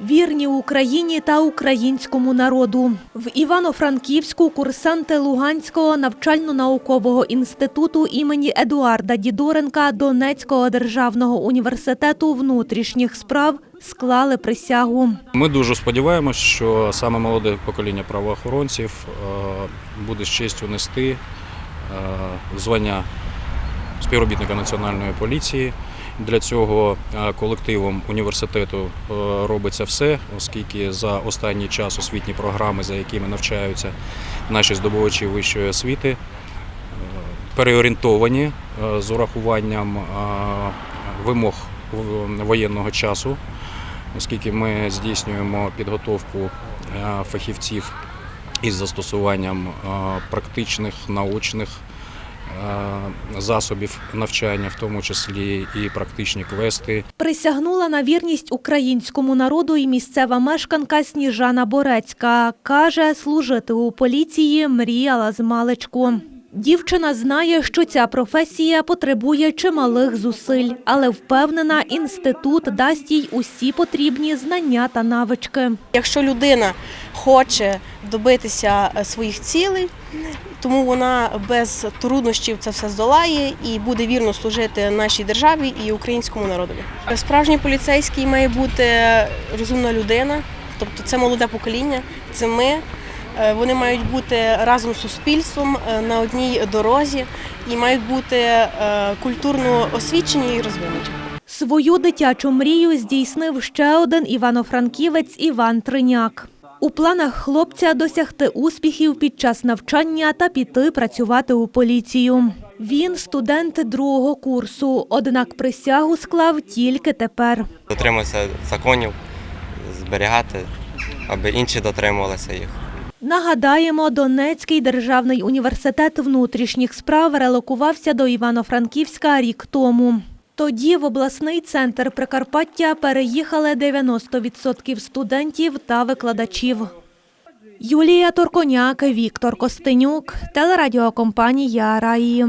Вірні Україні та українському народу в Івано-Франківську курсанти Луганського навчально-наукового інституту імені Едуарда Дідоренка Донецького державного університету внутрішніх справ склали присягу. Ми дуже сподіваємось, що саме молоде покоління правоохоронців е, буде з честю нести е, звання співробітника національної поліції. Для цього е, колективом університету е, робиться все, оскільки за останній час освітні програми, за якими навчаються наші здобувачі вищої освіти, е, переорієнтовані з урахуванням вимог воєнного часу оскільки ми здійснюємо підготовку фахівців із застосуванням практичних наочних е, засобів навчання, в тому числі і практичні квести. Присягнула на вірність українському народу і місцева мешканка Сніжана Борецька. Каже, служити у поліції мріяла з маличку. Дівчина знає, що ця професія потребує чималих зусиль, але впевнена, інститут дасть їй усі потрібні знання та навички. Якщо людина хоче добитися е, своїх цілей, тому вона без труднощів це все здолає і буде вірно служити нашій державі і українському народові. Справжній поліцейський має бути розумна людина, тобто це молоде покоління, це ми. Е, Вони мають бути разом з суспільством е, на одній дорозі і мають бути е, культурно освічені і розвинуті. Свою дитячу мрію здійснив ще один івано-франківець Іван Триняк. У планах хлопця досягти успіхів під час навчання та піти працювати у поліцію. Він студент другого курсу, однак присягу склав тільки тепер. дотримуватися законів, зберігати, аби інші дотримувалися їх. Нагадаємо, Донецький державний університет внутрішніх справ релокувався до Івано-Франківська рік тому. Тоді в обласний центр Прикарпаття переїхали 90% студентів та викладачів. Юлія Торконяк, Віктор Костенюк, телерадіокомпанія Раї.